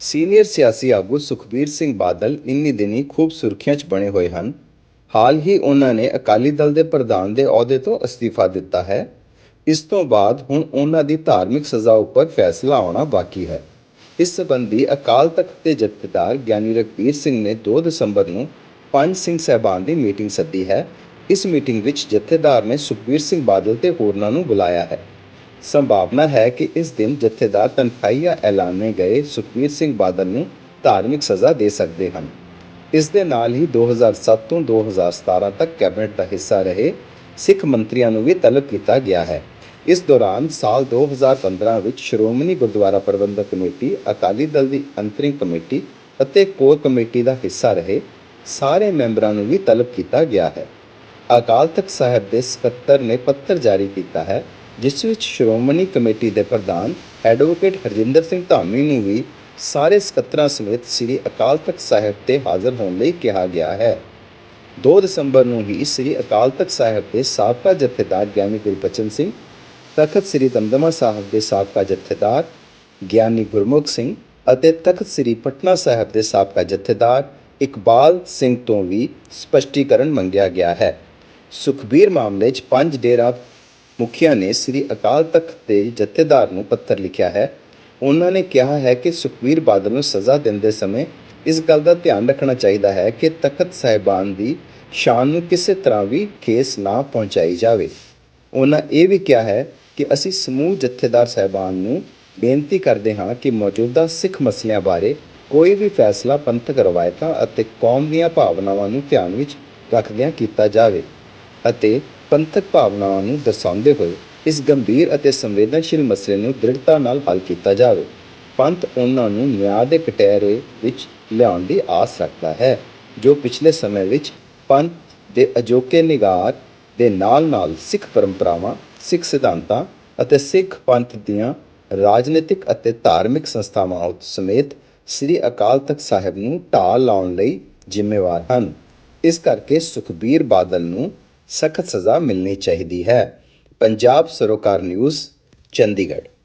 Senior ਸਿਆਸੀ ਆਗੂ ਸੁਖਬੀਰ ਸਿੰਘ ਬਾਦਲ ਇੰਨੀ ਦਿਨੀ ਖੂਬ ਸੁਰਖੀਆਂ 'ਚ ਬਣੇ ਹੋਏ ਹਨ। ਹਾਲ ਹੀ ਉਹਨਾਂ ਨੇ ਅਕਾਲੀ ਦਲ ਦੇ ਪ੍ਰਧਾਨ ਦੇ ਅਹੁਦੇ ਤੋਂ ਅਸਤੀਫਾ ਦਿੱਤਾ ਹੈ। ਇਸ ਤੋਂ ਬਾਅਦ ਹੁਣ ਉਹਨਾਂ ਦੀ ਧਾਰਮਿਕ ਸਜ਼ਾ ਉੱਪਰ ਫੈਸਲਾ ਆਉਣਾ ਬਾਕੀ ਹੈ। ਇਸ ਸੰਬੰਧੀ ਅਕਾਲ ਤਖਤ ਦੇ ਜਥੇਦਾਰ ਗਿਆਨੀ ਰਘਬੀਰ ਸਿੰਘ ਨੇ 2 ਦਸੰਬਰ ਨੂੰ ਪੰਜ ਸਿੰਘ ਸਹਿਬਾਨ ਦੀ ਮੀਟਿੰਗ ਸੱਦੀ ਹੈ। ਇਸ ਮੀਟਿੰਗ ਵਿੱਚ ਜਥੇਦਾਰ ਨੇ ਸੁਖਬੀਰ ਸਿੰਘ ਬਾਦਲ ਤੇ ਹੋਰਨਾਂ ਨੂੰ ਬੁਲਾਇਆ ਹੈ। ਸੰਭਾਵਨਾ ਹੈ ਕਿ ਇਸ ਦਿਨ ਜਥੇਦਾਰ ਤਨਖਾਹੀਆ ਐਲਾਨੇ ਗਏ ਸੁਖਬੀਰ ਸਿੰਘ ਬਾਦਲ ਨੂੰ ਧਾਰਮਿਕ ਸਜ਼ਾ ਦੇ ਸਕਦੇ ਹਨ। ਇਸ ਦੇ ਨਾਲ ਹੀ 2007 ਤੋਂ 2017 ਤੱਕ ਕੈਬਨਿਟ ਦਾ ਹਿੱਸਾ ਰਹੇ ਸਿੱਖ ਮੰਤਰੀਆਂ ਨੂੰ ਵੀ ਤਲਬ ਕੀਤਾ ਗਿਆ ਹੈ। ਇਸ ਦੌਰਾਨ ਸਾਲ 2015 ਵਿੱਚ ਸ਼੍ਰੋਮਣੀ ਗੁਰਦੁਆਰਾ ਪ੍ਰਬੰਧਕ ਕਮੇਟੀ, ਅਕਾਲੀ ਦਲ ਦੀ ਅੰਤਰਿੰਗ ਕਮੇਟੀ ਅਤੇ ਕੋਰ ਕਮੇਟੀ ਦਾ ਹਿੱਸਾ ਰਹੇ ਸਾਰੇ ਮੈਂਬਰਾਂ ਨੂੰ ਵੀ ਤਲਬ ਕੀਤਾ ਗਿਆ ਹੈ। ਅਕਾਲ ਤਖਤ ਸਾਹਿਬ ਦੇ ਸਕੱਤਰ ਨੇ ਪੱਤਰ ਜਾਰੀ ਕੀਤਾ ਹੈ ਜਿਸ ਵਿੱਚ ਸ਼੍ਰੋਮਣੀ ਕਮੇਟੀ ਦੇ ਪ੍ਰਧਾਨ ਐਡਵੋਕੇਟ ਹਰਜਿੰਦਰ ਸਿੰਘ ਧਾਮੀ ਨੂੰ ਵੀ ਸਾਰੇ ਸਕੱਤਰਾਂ ਸਮੇਤ ਸ੍ਰੀ ਅਕਾਲ ਤਖਤ ਸਾਹਿਬ ਤੇ ਹਾਜ਼ਰ ਹੋਣ ਲਈ ਕਿਹਾ ਗਿਆ ਹੈ। 2 ਦਸੰਬਰ ਨੂੰ ਹੀ ਸ੍ਰੀ ਅਕਾਲ ਤਖਤ ਸਾਹਿਬ ਦੇ ਸਾਬਕਾ ਜਥੇਦਾਰ ਗਿਆਨੀ ਗੁਰਬਚਨ ਸਿੰਘ, ਤਖਤ ਸ੍ਰੀ ਦਮਦਮਾ ਸਾਹਿਬ ਦੇ ਸਾਬਕਾ ਜਥੇਦਾਰ ਗਿਆਨੀ ਗੁਰਮੁਖ ਸਿੰਘ ਅਤੇ ਤਖਤ ਸ੍ਰੀ ਪਟਨਾ ਸਾਹਿਬ ਦੇ ਸਾਬਕਾ ਜਥੇਦਾਰ ਇਕਬਾਲ ਸਿੰਘ ਤੋਂ ਵੀ ਸਪਸ਼ਟੀਕਰਨ ਮੰਗਿਆ ਗਿਆ ਹੈ। ਸੁਖਬੀਰ ਮਾਮਲੇ 'ਚ ਪੰਜ ਡੇਰਾ ਮੁਖੀਆਂ ਨੇ ਸ੍ਰੀ ਅਕਾਲ ਤਖਤ ਦੇ ਜਥੇਦਾਰ ਨੂੰ ਪੱਤਰ ਲਿਖਿਆ ਹੈ। ਉਹਨਾਂ ਨੇ ਕਿਹਾ ਹੈ ਕਿ ਸੁਖਬੀਰ ਬਾਦਲ ਨੂੰ ਸਜ਼ਾ ਦਿੰਦੇ ਸਮੇਂ ਇਸ ਗੱਲ ਦਾ ਧਿਆਨ ਰੱਖਣਾ ਚਾਹੀਦਾ ਹੈ ਕਿ ਤਖਤ ਸਾਹਿਬਾਨ ਦੀ ਸ਼ਾਨ ਨੂੰ ਕਿਸੇ ਤਰ੍ਹਾਂ ਵੀ ਖੇਸ ਨਾ ਪਹੁੰਚਾਈ ਜਾਵੇ। ਉਹਨਾਂ ਇਹ ਵੀ ਕਿਹਾ ਹੈ ਕਿ ਅਸੀਂ ਸਮੂਹ ਜਥੇਦਾਰ ਸਾਹਿਬਾਨ ਨੂੰ ਬੇਨਤੀ ਕਰਦੇ ਹਾਂ ਕਿ ਮੌਜੂਦਾ ਸਿੱਖ ਮਸਲਿਆਂ ਬਾਰੇ ਕੋਈ ਵੀ ਫੈਸਲਾ ਪੰਥਕ ਰਵਾਇਤਾਂ ਅਤੇ ਕੌਮ ਦੀਆਂ ਭਾਵਨਾਵਾਂ ਨੂੰ ਧਿਆਨ ਵਿੱਚ ਰੱਖਦਿਆਂ ਕੀਤਾ ਜਾਵੇ ਅਤੇ ਪੰਥਕ ਭਾਵਨਾਵਾਂ ਨੂੰ ਦਰਸਾਉਂਦੇ ਹੋਏ ਇਸ ਗੰਭੀਰ ਅਤੇ ਸੰਵੇਦਨਸ਼ੀਲ ਮਸਲੇ ਨੂੰ ਦ੍ਰਿੜਤਾ ਨਾਲ ਹੱਲ ਕੀਤਾ ਜਾਵੇ। ਪੰਥ ਉਹਨਾਂ ਨੂੰ ਨਿਆਂ ਦੇ ਕਟਹਿਰੇ ਵਿੱਚ ਲਿਆਉਣ ਦੀ ਆਸ ਰੱਖਦਾ ਹੈ, ਜੋ ਪਿਛਲੇ ਸਮੇਂ ਵਿੱਚ ਪੰਥ ਦੇ ਅਜੋਕੇ ਨਿਗਾਰ ਦੇ ਨਾਲ-ਨਾਲ ਸਿੱਖ ਪਰੰਪਰਾਵਾਂ, ਸਿੱਖ ਸਿਧਾਂਤਾਂ ਅਤੇ ਸਿੱਖ ਪੰਥ ਦੀਆਂ ਰਾਜਨੀਤਿਕ ਅਤੇ ਧਾਰਮਿਕ ਸੰਸਥਾਵਾਂ ਸਮੇਤ ਸ੍ਰੀ ਅਕਾਲ ਤਖਤ ਸਾਹਿਬ ਨੂੰ ਢਾਲ ਲਾਉਣ ਲਈ ਜ਼ਿੰਮੇਵਾਰ ਹਨ। ਇਸ ਕਰਕੇ ਸੁਖਬੀਰ ਬਾਦਲ ਨੂੰ ਸਖਤ ਸਜ਼ਾ ਮਿਲਣੀ ਚਾਹੀਦੀ ਹੈ। ਪੰਜਾਬ ਸਰੋਕਾਰ ਨਿਊਜ਼ ਚੰਡੀਗੜ੍ਹ।